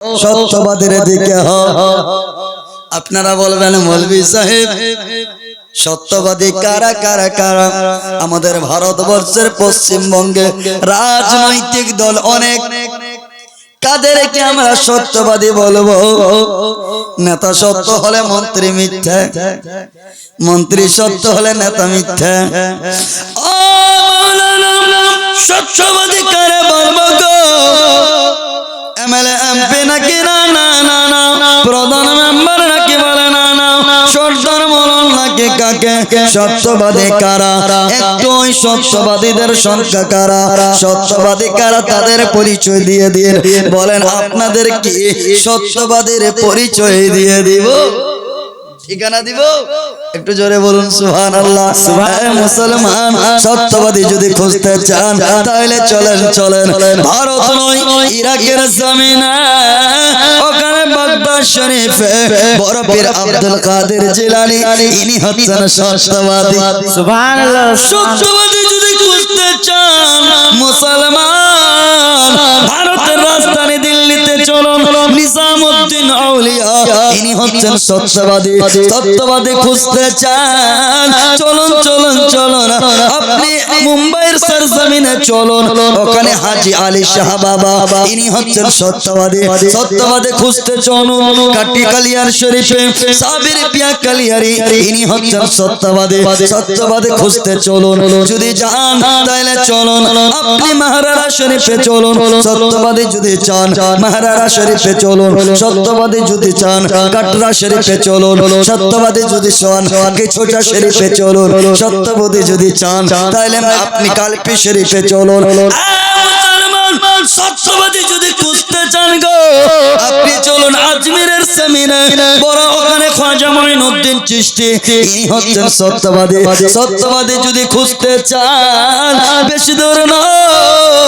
সত্যবাদের দিকে হ। আপনারা বলবেন মৌলভী সাহেব, সত্যবাদী কারা কারা কারা? আমাদের ভারতবর্ষের পশ্চিমবঙ্গে রাজনৈতিক দল অনেক। কাদেরকে আমরা সত্যবাদী বলব? নেতা সত্য হলে মন্ত্রী মিথ্যা, মন্ত্রী সত্য হলে নেতা মিথ্যা। সত্যবাদী কারে? কাকে সত্যবাদী কারা? একটু ওই সত্যবাদীদের সংখ্যা কারা? সত্যবাদী কারা তাদের পরিচয় দিয়ে দিয়ে বলেন, আপনাদের কি সত্যবাদীর পরিচয় দিয়ে দিব? ঠিকানা দিব? একটু জোরে বলুন সুহান আল্লাহ মুসলমান সত্যবাদী যদি খুঁজতে চান তাহলে চলেন চলেন। ভারত নয় ইরাকের জমিনে ওখানে বাগদাদ শরীফে বড় পীর আব্দুল কাদের জিলানী ইনি হচ্ছেন সত্যবাদী। সুবহানাল্লাহ সত্যবাদী যদি খুঁজতে ইনি হচ্ছেন সত্যবাদী। সত্যবাদী খুঁজতে চান। চলুন চলুন চলুন। আপনি মুম্বাইয়ের সরজমিনে চলুন। ওখানে হাজি আলী শাহ বাবা, ইনি হচ্ছেন সত্যবাদী। সত্যবাদী খুঁজতে চলুন। কাটি কালিয়ার শরীফে সাবির পিয়া কালিয়ারি, ইনি হচ্ছেন সত্যবাদী। সত্যবাদী খুঁজতে চলুন। যদি যান তাহলে চলুন। আপনি মহারারা শরীফে চলুন। সত্যবাদী যদি চান, মহারারা শরীফে চলুন। সত্যবাদী যদি চান কাটরা শরীফে চলুন। সত্যবাদী যদি চান, কিছুটা শরীফে চলুন। সত্যবাদী যদি চান তাহলে আপনি কালপি শরীফে চলুন। সত্যবাদী যদি খুঁজতে চান গো, আপনি চলুন আজমিরের বড় ওখানে হচ্ছেন সত্যবাদী। সত্যবাদী যদি খুঁজতে চান, বেশি দূর এলাকায়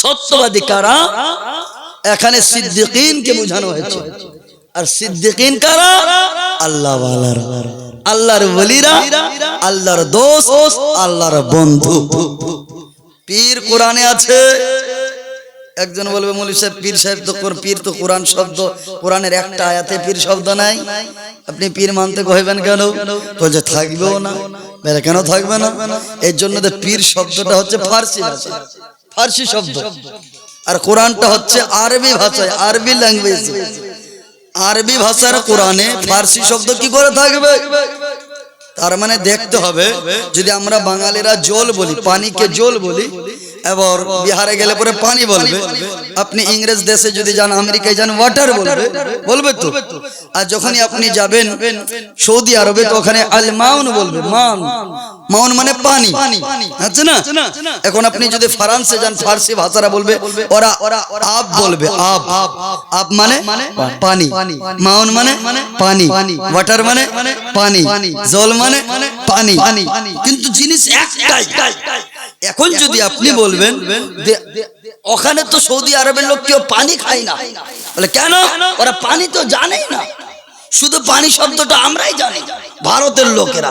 সত্যবাদী কারা এখানে সিদ্দিকিনকে বোঝানো হয়েছে। আর সিদ্দিকিন কারা? আল্লাহ আল্লাহর বলিরা আল্লাহর দোস্ত, আল্লাহর বন্ধু। পীর কোরআনে আছে। একজন বলবে, মৌলী সাহেব, পীর সাহেব তো পীর তো কোরআন শব্দ। কোরআনের একটা আয়াতে পীর শব্দ নাই। আপনি পীর মানতে কইবেন কেন? বলছে, থাকবেও না। কেন থাকবে না? এর জন্য পীর শব্দটা হচ্ছে ফার্সি ভাষা। ফার্সি শব্দ। আর কোরআনটা হচ্ছে আরবি ভাষায় আরবি ল্যাঙ্গুয়েজ আরবি ভাষার কোরআনে ফার্সি শব্দ কি করে থাকবে? তার মানে দেখতে হবে যদি আমরা বাঙালিরা জল বলি পানিকে জল বলি এবার বিহারে গেলে পরে পানি বলবে। আপনি ইংরেজ দেশে যদি যান আমেরিকায় যান ওয়াটার বলবে। বলবে তো? আর যখনই আপনি যাবেন সৌদি আরবে তো ওখানে আল মাউন। বলবে মান মাউন মানে পানি। আছে না? এখন আপনি যদি ফ্রান্সে যান ফার্সি ভাষারা বলবে ওরা আপ বলবে আপ আপ মানে পানি। মাউন মানে পানি। ওয়াটার মানে পানি। জল মানে পানি। কিন্তু জিনিস একটাই। এখন যদি আপনি বলবেন ওখানে তো সৌদি আরবের লোক কেউ পানি খায় না। বলে কেন? ওরা পানি তো জানেই না। শুধু পানি শব্দটা আমরাই জানি। ভারতের লোকেরা।